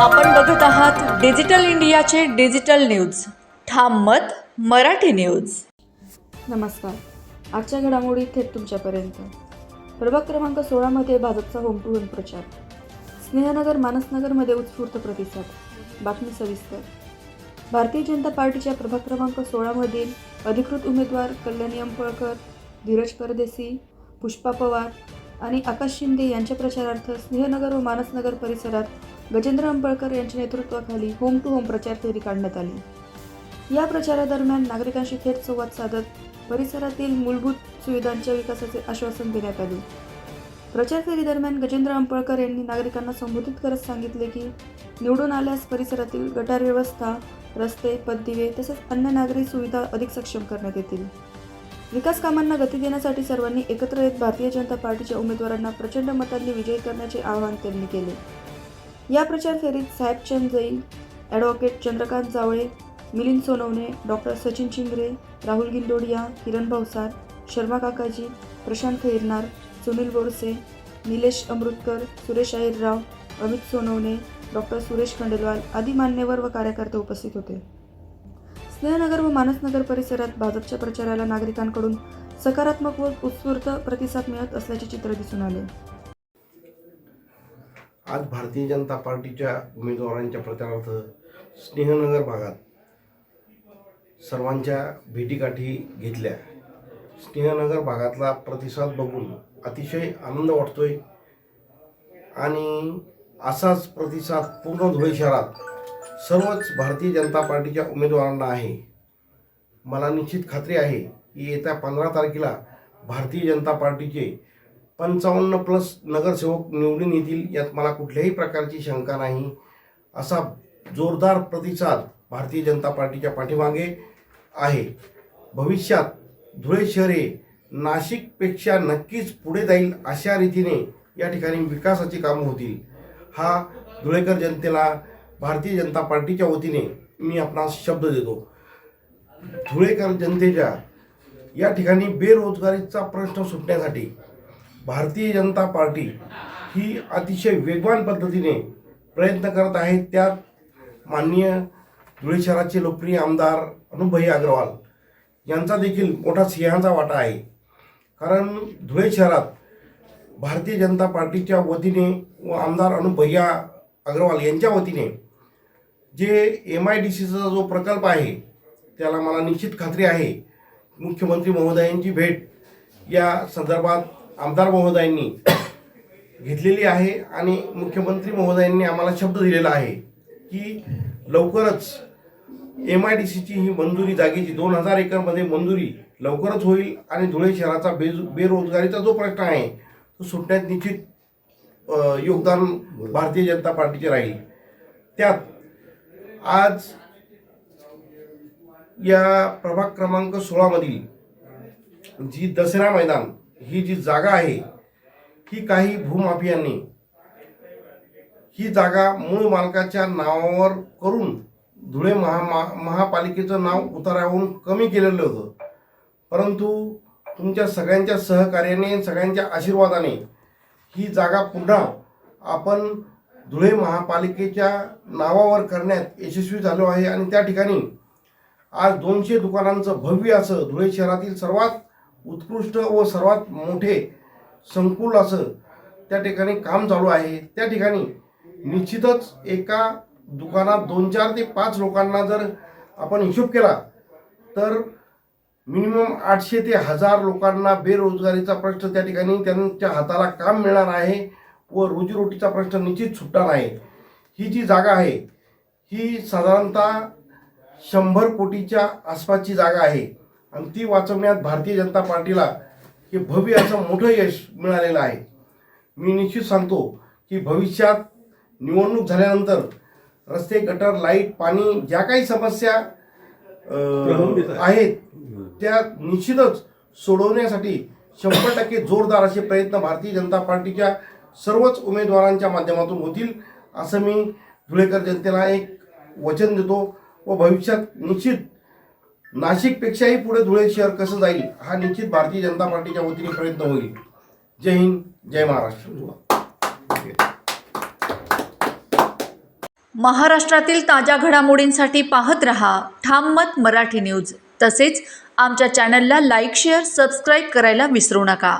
आपण बघत आहात डिजिटल इंडियाचे डिजिटल न्यूज. ठाम मत मराठी न्यूज. नमस्कार. आजच्या घडामोडी थेट तुमच्यापर्यंत. प्रभाग क्रमांक सोळामध्ये भाजपचा होम टू होम प्रचार. स्नेहनगर मानसनगरमध्ये उत्स्फूर्त प्रतिसाद. बातमी सविस्तर. भारतीय जनता पार्टीच्या प्रभाग क्रमांक सोळामधील अधिकृत उमेदवार कल्याणी अंपळकर धीरज परदेसी पुष्पा पवार आणि आकाश शिंदे यांच्या प्रचारार्थ स्नेहनगर व मानसनगर परिसरात गजेंद्र अंबळकर यांच्या नेतृत्वाखाली होम टू होम प्रचार फेरी काढण्यात आली. या प्रचारादरम्यान नागरिकांशी थेट संवाद साधत परिसरातील मूलभूत सुविधांच्या विकासाचे आश्वासन देण्यात आले. प्रचार फेरीदरम्यान गजेंद्र अंबळकर यांनी नागरिकांना संबोधित करत सांगितले की निवडून आल्यास परिसरातील गटार व्यवस्था रस्ते पददिवे तसेच अन्य नागरी सुविधा अधिक सक्षम करण्यात येतील. विकास कामांना गती देण्यासाठी सर्वांनी एकत्र येत भारतीय जनता पार्टीच्या उमेदवारांना प्रचंड मतांनी विजयी करण्याचे आवाहन त्यांनी केले. या प्रचार फेरीत Sahebchand Jain advocate Chandrakant Jawale Milind Sonawane doctor Sachin Chingre Rahul Gindodia Kiran Bhavsar Sharma Kakaji Prashant Khairnar Sunil Borse Nilesh Amrutkar Suresh Ahirrao Amit Sonawane doctor Suresh Khandelwal आदी मान्यवर व कार्यकर्ते उपस्थित होते. स्नेहनगर व मानसनगर परिसरात भाजपच्या प्रचाराला नागरिकांकडून सकारात्मक व उत्स्फूर्त प्रतिसाद मिळत असल्याचे चित्र दिसून आले. आज भारतीय जनता पार्टीच्या उमेदवारांच्या प्रचारार्थ स्नेहनगर भागात सर्वांच्या भेटीगाठी घेतल्या. स्नेहनगर भागातला प्रतिसाद बघून अतिशय आनंद वाटतोय आणि असाच प्रतिसाद पूर्ण धुळे शहरात सर्वच भारतीय जनता पार्टीच्या उमेदवारांना आहे. मला निश्चित खात्री आहे की येत्या पंधरा तारखेला भारतीय जनता पार्टीचे पंचावन्न प्लस नगरसेवक निवडून येतील यात मला कुठल्याही प्रकारची शंका नाही. असा जोरदार प्रतिसाद भारतीय जनता पार्टीच्या पाठीमागे आहे. भविष्यात धुळे शहर हे नाशिकपेक्षा नक्कीच पुढे जाईल अशा रीतीने या ठिकाणी विकासाची कामं होतील. हा धुळेकर जनतेला भारतीय जनता पार्टीच्या वतीने मी आपणास शब्द देतो. धुळेकर जनतेच्या या ठिकाणी बेरोजगारीचा प्रश्न सुटण्यासाठी भारतीय जनता पार्टी ही अतिशय वेगवान पद्धतीने प्रयत्न करत आहे. त्यात माननीय धुळे शहराचे लोकप्रिय आमदार अनुभाई अग्रवाल यांचा देखील मोठा सिंहाचा वाटा आहे. कारण धुळे शहरात भारतीय जनता पार्टीच्या वतीने व आमदार अनुभैया अग्रवाल यांच्या वतीने जे एम आय डी सीचा जो प्रकल्प आहे त्याला मला निश्चित खात्री आहे. मुख्यमंत्री महोदयांची भेट या संदर्भात आमदार महोदयांनी घेतलेली आहे आणि मुख्यमंत्री महोदयांनी आम्हाला शब्द दिलेला आहे की लवकरच एम आय डी सीची ही मंजुरी जागेची दोन हजार एकरमध्ये मंजुरी लवकरच होईल आणि धुळे शहराचा बेज बेरोजगारीचा जो प्रश्न आहे तो सुटण्यात निश्चित योगदान भारतीय जनता पार्टीचे राहील. त्यात आज या प्रभाग क्रमांक सोळामधील जी दसरा मैदान ही जी जागा आहे ही काही भूमाफियांनी ही जागा मूळ मालकाच्या नावावर करून धुळे महामा महापालिकेचं नाव उतारावून कमी केलेलं होतं. परंतु तुमच्या सगळ्यांच्या सहकार्याने सगळ्यांच्या आशीर्वादाने ही जागा पुन्हा आपण धुळे महापालिकेच्या नावावर करण्यात यशस्वी झालो आहे. आणि त्या ठिकाणी आज दोनशे दुकानांचं भव्य असं धुळे शहरातील सर्वात उत्कृष्ट व सर्वात मोठे संकुल असं त्या ठिकाणी काम चालू आहे. त्या ठिकाणी निश्चितच एका दुकानात दोन चार ते पाच लोकांना जर आपण हिशोब केला तर मिनिमम आठशे ते हजार लोकांना बेरोजगारीचा प्रश्न त्या ठिकाणी त्यांच्या हाताला काम मिळणार आहे व रोजीरोटीचा प्रश्न निश्चित सुटणार आहे. ही जी जागा आहे ही साधारणतः शंभर कोटीच्या आसपासची जागा आहे. आणि ती वाचवण्यात भारतीय जनता पार्टीला हे भव्य असं मोठं यश मिळालेलं आहे. मी निश्चित सांगतो की भविष्यात निवडणूक झाल्यानंतर रस्ते गटर लाइट पाणी ज्या काही समस्या आहेत त्या निश्चितच सोडवण्यासाठी शंभर टक्के जोरदार असे प्रयत्न भारतीय जनता पार्टीच्या सर्वच उमेदवारांच्या माध्यमातून होतील असं मी धुळेकर जनतेला एक वचन देतो व भविष्यात निश्चित नाशिकपेक्षाही पुढे धुळे शहर कसं जाईल हा निश्चित भारतीय जनता पार्टीच्या वतीने प्रयत्न होईल. जय हिंद जय महाराष्ट्र. महाराष्ट्रातील ताज्या घडामोडींसाठी पाहत रहा ठाम मत मराठी न्यूज. तसेच आमच्या चॅनलला लाईक शेअर सबस्क्राईब करायला विसरू नका.